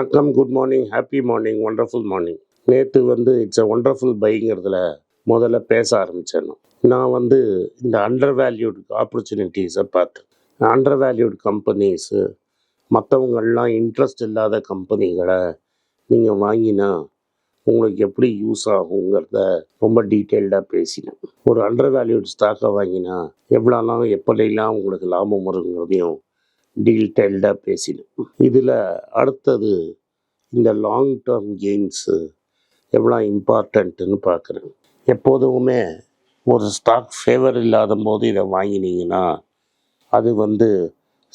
வணக்கம் good morning happy morning wonderful morning நேற்று வந்து இட்ஸ் அ ஒண்டர்ஃபுல் பைங்கிறதுல முதல்ல பேச ஆரம்பித்தேன் நான். வந்து இந்த அண்டர் வேல்யூட் ஆப்பர்ச்சுனிட்டிஸை பார்த்தேன் அண்டர் வேல்யூட் கம்பெனிஸு மற்றவங்கள்லாம் இன்ட்ரெஸ்ட் இல்லாத கம்பெனிகளை நீங்கள் வாங்கினா உங்களுக்கு எப்படி யூஸ் ஆகுங்கிறத ரொம்ப டீட்டெயில்டாக பேசினேன். ஒரு அண்டர் வேல்யூட் ஸ்டாக்கை வாங்கினா எவ்வளோலாம் எப்படிலாம் உங்களுக்கு லாபம் வருங்கிறதையும் டீட்டெயில்டாக பேசினேன். இதில் அடுத்தது இந்த லாங் டேர்ம் கெயின்ஸு எவ்வளோ இம்பார்ட்டண்ட்டுன்னு பார்க்குறேன். எப்போதுமே ஒரு ஸ்டாக் ஃபேவர் இல்லாத போது இதை வாங்கினீங்கன்னா அது வந்து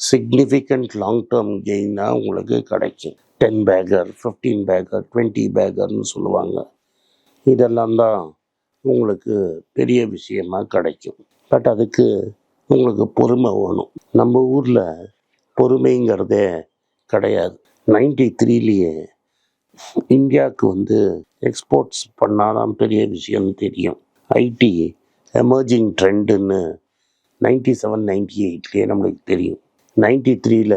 சிக்னிஃபிகண்ட் லாங் டேர்ம் கெயினாக உங்களுக்கு கிடைக்கும். Ten bagger fifteen bagger twenty பேக்கர்னு சொல்லுவாங்க. இதெல்லாம் தான் உங்களுக்கு பெரிய விஷயமா கிடைக்கும். பட் அதுக்கு உங்களுக்கு பொறுமை வேணும். நம்ம ஊரில் பொறுமைங்கிறதே கிடையாது. நைன்டி த்ரீலேயே இந்தியாவுக்கு வந்து எக்ஸ்போர்ட்ஸ் பண்ணாதான் பெரிய விஷயம் தெரியும். ஐடி எமர்ஜிங் ட்ரெண்டுன்னு நைன்டி செவன் நைன்டி எயிட்லேயே நம்மளுக்கு தெரியும். நைன்டி த்ரீல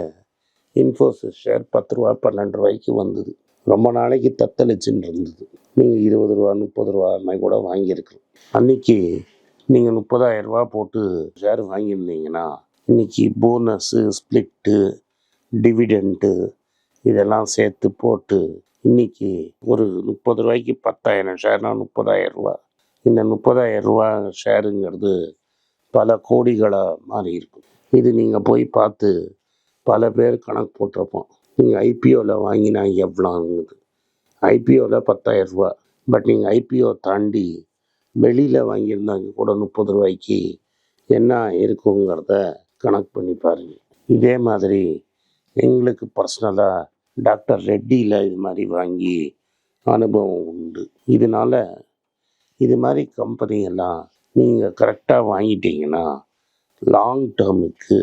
இன்ஃபோசிஸ் ஷேர் பத்து ரூபா பன்னெண்டு ரூபாய்க்கு வந்தது. ரொம்ப நாளைக்கு தத்தளிச்சுன்னு இருந்தது. நீங்கள் இருபது ரூபா முப்பது ரூபா மாதிரி கூட வாங்கியிருக்கலாம். அன்னைக்கு நீங்கள் முப்பதாயிரம் ரூபா போட்டு ஷேர் வாங்கியிருந்தீங்கன்னா இன்னைக்கு போனஸ்ஸு ஸ்ப்ளிட்டு டிவிடெண்ட்டு இதெல்லாம் சேர்த்து போட்டு இன்னைக்கு ஒரு முப்பது ரூபாய்க்கு பத்தாயிரம் ஷேர்னா முப்பதாயிரம் ரூபா. இந்த முப்பதாயிரம் ரூபா ஷேருங்கிறது பல கோடிகளாக மாறி இருக்கும். இது நீங்கள் போய் பார்த்து பல பேர் கணக்கு போட்டிருப்போம். நீங்கள் ஐபிஓவில் வாங்கினா எவ்வளோங்குது ஐபிஓவில் பத்தாயிரம் ரூபா. பட் நீங்கள் ஐபிஓ தாண்டி வெளியில் வாங்கியிருந்தாங்க கூட முப்பது ரூபாய்க்கு என்ன இருக்குங்கிறத கணக்கு பண்ணி பாருங்கள் இதே மாதிரி எங்களுக்கு பர்சனலாக டாக்டர் ரெட்டியில் இது மாதிரி வாங்கி அனுபவம் உண்டு. இதனால இது மாதிரி கம்பெனி எல்லாம் நீங்கள் கரெக்டாக வாங்கிட்டீங்கன்னா லாங் டேர்முக்கு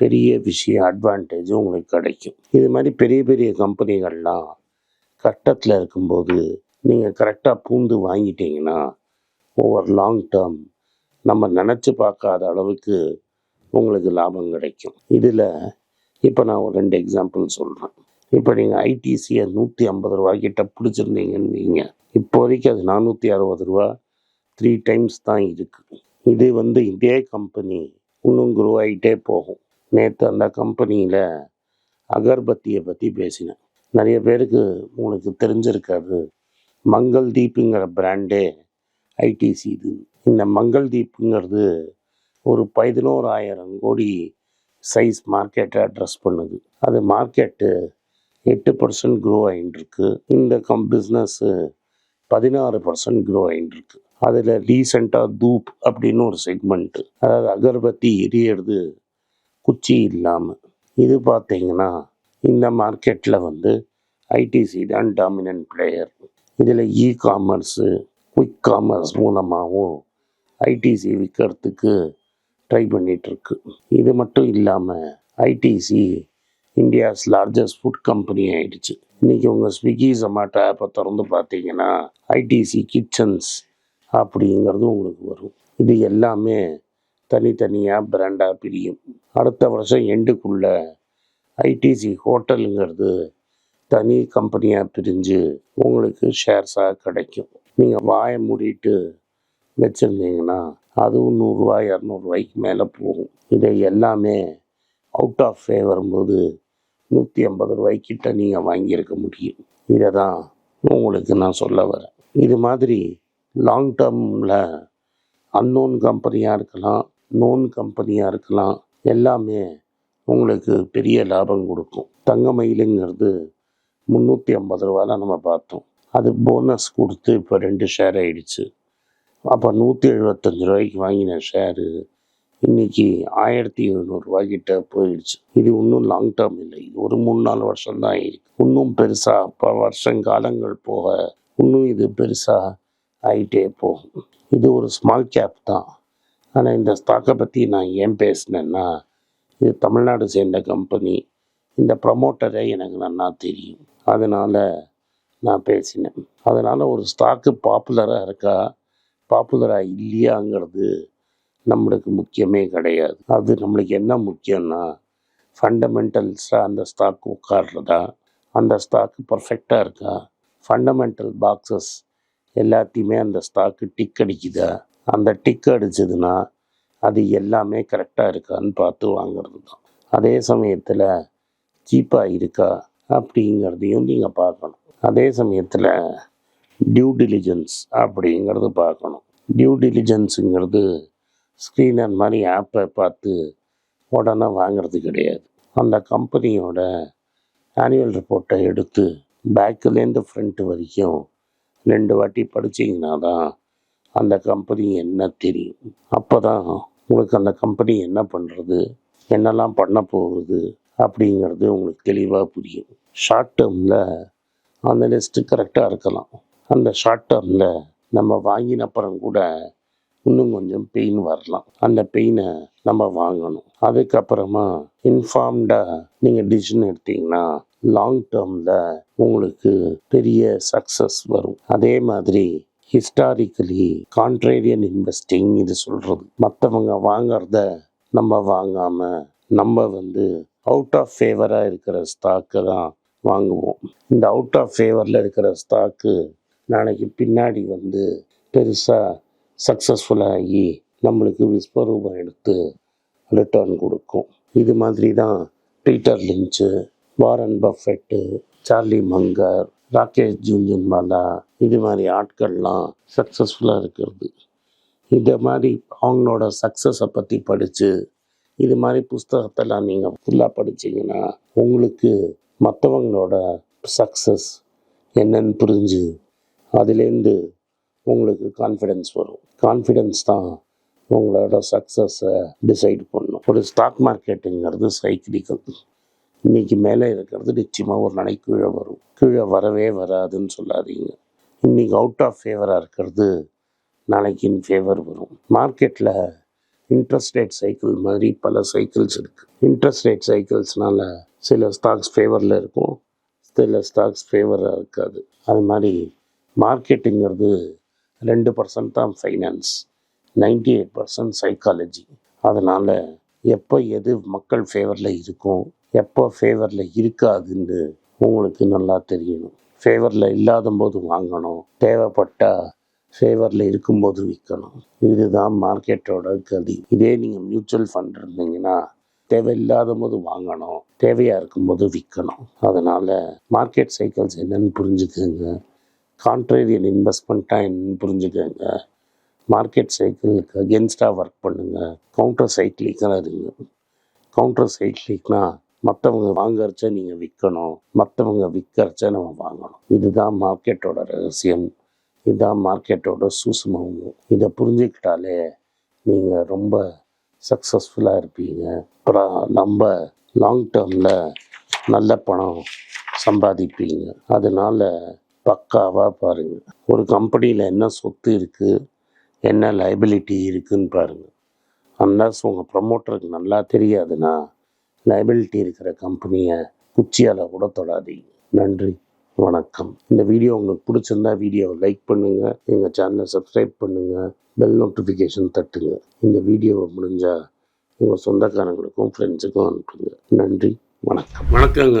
பெரிய விஷயம் அட்வான்டேஜ் உங்களுக்கு கிடைக்கும். இது மாதிரி பெரிய பெரிய கம்பெனிகள்லாம் கட்டத்தில் இருக்கும்போது நீங்கள் கரெக்டாக பூந்து வாங்கிட்டீங்கன்னா ஓவர் லாங் டேர்ம் நம்ம நினச்சி பார்க்காத அளவுக்கு உங்களுக்கு லாபம் கிடைக்கும். இதில் இப்போ நான் ஒரு ரெண்டு எக்ஸாம்பிள் சொல்கிறேன் இப்போ நீங்கள் ஐடிசியை நூற்றி ஐம்பது ரூபாய்க்கிட்ட பிடிச்சிருந்தீங்கன்னு வைங்க. இப்போதைக்கு அது நானூற்றி அறுபது ரூபா. த்ரீ டைம்ஸ் தான் இருக்குது இது வந்து இதே கம்பெனி இன்னும் குரோ ஆகிட்டே போகும். நேற்று அந்த கம்பெனியில் அகர்பத்தியை பற்றி பேசினேன். நிறைய பேருக்கு உங்களுக்கு தெரிஞ்சிருக்காது. மங்கள் தீப்புங்கிற பிராண்டே ஐடிசி இது. இந்த மங்கள் தீப்புங்கிறது ஒரு பதினோராயிரம் கோடி சைஸ் மார்க்கெட்டை அட்ரஸ் பண்ணுது. அது மார்க்கெட்டு எட்டு பர்சன்ட் க்ரோ ஆகிட்டுருக்கு இந்த கம் பிஸ்னஸ்ஸு பதினாறு பர்சன்ட் க்ரோ ஆகிட்டுருக்கு அதில் ரீசெண்டாக தூப் அப்படின்னு ஒரு செக்மெண்ட்டு அதாவது அகர்பத்தி எரியறது குச்சி இல்லாமல் இது பார்த்தீங்கன்னா இந்த மார்க்கெட்டில் வந்து ஐடிசி தான் டாமினன்ட் பிளேயர் இதில் இ காமர்ஸு குயிக் காமர்ஸ் மூலமாகவும் ஐடிசி விற்கிறதுக்கு ட்ரை பண்ணிகிட்ருக்கு இது மட்டும் இல்லாமல் ITC India's largest food company ஆயிடுச்சு. இன்றைக்கி உங்கள் ஸ்விக்கி ஜொமேட்டோ ஆப்பை திறந்து பார்த்தீங்கன்னா ஐடிசி கிச்சன்ஸ் அப்படிங்கிறது உங்களுக்கு வரும். இது எல்லாமே தனித்தனியாக பிராண்டாக பிரியும். அடுத்த வருஷம் எண்டுக்குள்ளே ஐடிசி ஹோட்டலுங்கிறது தனி கம்பெனியாக பிரிஞ்சு உங்களுக்கு ஷேர்ஸாக கிடைக்கும். நீங்கள் வாயை மூடிட்டு வச்சுருந்தீங்கன்னா அதுவும் நூறுரூவா இரநூறுவாய்க்கு மேலே போகும். இதை எல்லாமே அவுட் ஆஃப் ஃபே வரும்போது நூற்றி ஐம்பது ரூபாய்க்கிட்ட நீங்கள் வாங்கியிருக்க முடியும். இதை தான் உங்களுக்கு நான் சொல்ல வரேன். இது மாதிரி லாங் டேர்மில் அன்னோன் கம்பெனியாக இருக்கலாம் நோன் கம்பெனியாக இருக்கலாம் எல்லாமே உங்களுக்கு பெரிய லாபம் கொடுக்கும். தங்கமயிலுங்கிறது முந்நூற்றி ஐம்பது ரூபாலாம் நம்ம பார்த்தோம். அது போனஸ் கொடுத்து இப்போ ரெண்டு ஷேர் ஆயிடுச்சு. அப்போ நூற்றி எழுபத்தஞ்சு ரூபாய்க்கு வாங்கின ஷேரு இன்னைக்கு ஆயிரத்தி எழுநூறுபாய்க்கிட்ட போயிடுச்சு. இது இன்னும் லாங் டேர்ம் இல்லை. இது ஒரு மூணு நாலு வருஷம் தான் இன்னும் பெருசாக இப்போ வருஷங்காலங்கள் போக இன்னும் இது பெருசாக ஆகிட்டே போகும். இது ஒரு ஸ்மால் கேப் தான். ஆனால் இந்த ஸ்டாக்கை பற்றி நான் ஏன் பேசினேன்னா இது தமிழ்நாடு சேர்ந்த கம்பெனி இந்த ப்ரமோட்டரே எனக்கு நல்லா தெரியும். அதனால் நான் பேசினேன். அதனால் ஒரு ஸ்டாக்கு பாப்புலராக இருக்கா? பாப்புலராக இல்லையாங்கிறது நம்மளுக்கு முக்கியமே கிடையாது. அது நம்மளுக்கு என்ன முக்கியம்னா ஃபண்டமெண்டல்ஸாக அந்த ஸ்டாக் உட்கார்றதா? அந்த ஸ்டாக்கு பர்ஃபெக்டாக இருக்கா? ஃபண்டமெண்டல் பாக்ஸஸ் எல்லாத்தையுமே அந்த ஸ்டாக்கு டிக் அடிக்குதா? அந்த டிக் அடிச்சதுன்னா அது எல்லாமே கரெக்டாக இருக்கான்னு பார்த்து வாங்குறது தான். அதே சமயத்தில் சீப்பாக இருக்கா? அப்படிங்கிறதையும் நீங்கள் பார்க்கணும். அதே சமயத்தில் டியூ டிலிஜென்ஸ் அப்படிங்கிறது பார்க்கணும். டியூ டிலிஜென்ஸுங்கிறது ஸ்க்ரீனர் மாதிரி ஆப்பை பார்த்து உடனே வாங்குறது கிடையாது. அந்த கம்பெனியோட ஆனுவல் ரிப்போர்ட்டை எடுத்து பேக்குலேருந்து ஃப்ரண்ட் வரைக்கும் ரெண்டு வாட்டி படிச்சிங்கன்னா தான் அந்த கம்பெனி என்ன தெரியும். அப்போ தான் உங்களுக்கு அந்த கம்பெனி என்ன பண்ணுறது என்னெல்லாம் பண்ண போகுது அப்படிங்கிறது உங்களுக்கு தெளிவாக புரியும். ஷார்ட் டேர்மில் அந்த லிஸ்ட்டு கரெக்டாக இருக்கலாம். அந்த ஷார்ட் டேர்மில் நம்ம வாங்கின அப்புறம் கூட இன்னும் கொஞ்சம் பெயின் வரலாம். அந்த பெயினை நம்ம வாங்கணும். அதுக்கப்புறமா இன்ஃபார்ம்டாக நீங்கள் டிசிஷன் எடுத்தீங்கன்னா லாங் டேர்மில் உங்களுக்கு பெரிய சக்ஸஸ் வரும். அதே மாதிரி ஹிஸ்டாரிக்கலி கான்ட்ரேரியன் இன்வெஸ்டிங் இது சொல்கிறது மற்றவங்க வாங்குறத நம்ம வாங்காமல் நம்ம வந்து அவுட் ஆஃப் ஃபேவராக இருக்கிற ஸ்டாக்கை தான் வாங்குவோம். இந்த அவுட் ஆஃப் ஃபேவரில் இருக்கிற ஸ்டாக்கு நாளைக்கு பின்னாடி வந்து பெருசாக சக்ஸஸ்ஃபுல்லாகி நம்மளுக்கு விஸ்வரூபம் எடுத்து ரிட்டர்ன் கொடுக்கும். இது மாதிரி தான் Peter Lynch Warren Buffett Charlie Munger Rakesh Jhunjhunwala இது மாதிரி ஆட்கள்லாம் சக்ஸஸ்ஃபுல்லாக இருக்கிறது. இதை மாதிரி அவங்களோட சக்ஸஸை பற்றி படித்து இது மாதிரி புஸ்தகத்தெல்லாம் நீங்கள் ஃபுல்லாக படிச்சீங்கன்னா உங்களுக்கு மற்றவங்களோட சக்ஸஸ் என்னன்னு புரிஞ்சு அதுலேருந்து உங்களுக்கு கான்ஃபிடென்ஸ் வரும். கான்ஃபிடென்ஸ் தான் உங்களோட சக்ஸஸை டிசைட் பண்ணும். ஒரு ஸ்டாக் மார்க்கெட்டுங்கிறது சைக்கிளிக்கல் இன்றைக்கி மேலே இருக்கிறது நிச்சயமாக ஒரு நாளைக்கு கீழே வரும். கீழே வரவே வராதுன்னு சொல்லாதீங்க. இன்னைக்கு அவுட் ஆஃப் ஃபேவராக இருக்கிறது நாளைக்கு இன் ஃபேவர் வரும். மார்க்கெட்டில் இன்ட்ரெஸ்ட் ரேட் சைக்கிள் மாதிரி பல சைக்கிள்ஸ் இருக்குது இன்ட்ரெஸ்ட் ரேட் சைக்கிள்ஸ்னால் சில ஸ்டாக்ஸ் ஃபேவரில் இருக்கும். சில ஸ்டாக்ஸ் ஃபேவராக இருக்காது. அது மாதிரி மார்க்கெட்டுங்கிறது ரெண்டு பர்சன்ட் தான் finance ninety eight percent psychology அதனால் எப்போ எது மக்கள் ஃபேவரில் இருக்கும் எப்போ ஃபேவரில் இருக்காதுன்னு உங்களுக்கு நல்லா தெரியணும். ஃபேவரில் இல்லாத போது வாங்கணும் தேவைப்பட்டால் ஃபேவரில் இருக்கும்போது விற்கணும். இதுதான் மார்க்கெட்டோட கதி. இதே நீங்கள் மியூச்சுவல் ஃபண்ட் இருந்தீங்கன்னா தேவையில்லாத போது வாங்கணும் தேவையாக இருக்கும்போது விற்கணும். அதனால் மார்க்கெட் சைக்கிள்ஸ் என்னென்னு புரிஞ்சுக்கோங்க. கான்ட்ரேரியன் இன்வெஸ்ட்மெண்ட்டாக என்னன்னு புரிஞ்சுக்கோங்க. மார்க்கெட் சைக்கிளுக்கு அகென்ஸ்டாக ஒர்க் பண்ணுங்கள் கவுண்டர் சைக்கிளிக்காக இருங்க கவுண்டர் சைக்கிளிக்னால் மற்றவங்க வாங்கறச்ச நீங்கள் விற்கணும் மற்றவங்க விற்கறச்ச நம்ம வாங்கணும். இதுதான் மார்க்கெட்டோட ரகசியம். இதுதான் மார்க்கெட்டோட சூசமமும் இதை புரிஞ்சுக்கிட்டாலே நீங்கள் ரொம்ப சக்ஸஸ்ஃபுல்லாக இருப்பீங்க. அப்புறம் நம்ம லாங் டேர்மில் நல்ல பணம் சம்பாதிப்பீங்க. அதனால் பக்காவாக பாருங்கள் ஒரு கம்பெனியில் என்ன சொத்து இருக்குது என்ன லைபிலிட்டி இருக்குதுன்னு பாருங்கள் அந்தாஸ் உங்கள் ப்ரமோட்டருக்கு நல்லா தெரியாதுன்னா லைபிலிட்டி இருக்கிற கம்பெனியை குச்சியால் கூட தொடாதீங்க. நன்றி வணக்கம். இந்த வீடியோ உங்களுக்கு பிடிச்சிருந்தா வீடியோவை லைக் பண்ணுங்கள் எங்கள் சேனலை சப்ஸ்கிரைப் பண்ணுங்கள் பெல் நோட்டிஃபிகேஷன் தட்டுங்க. இந்த வீடியோவை முடிஞ்சால் உங்கள் சொந்தக்காரங்களுக்கும் ஃப்ரெண்ட்ஸுக்கும் அனுப்புங்க. நன்றி வணக்கம். வணக்கங்க.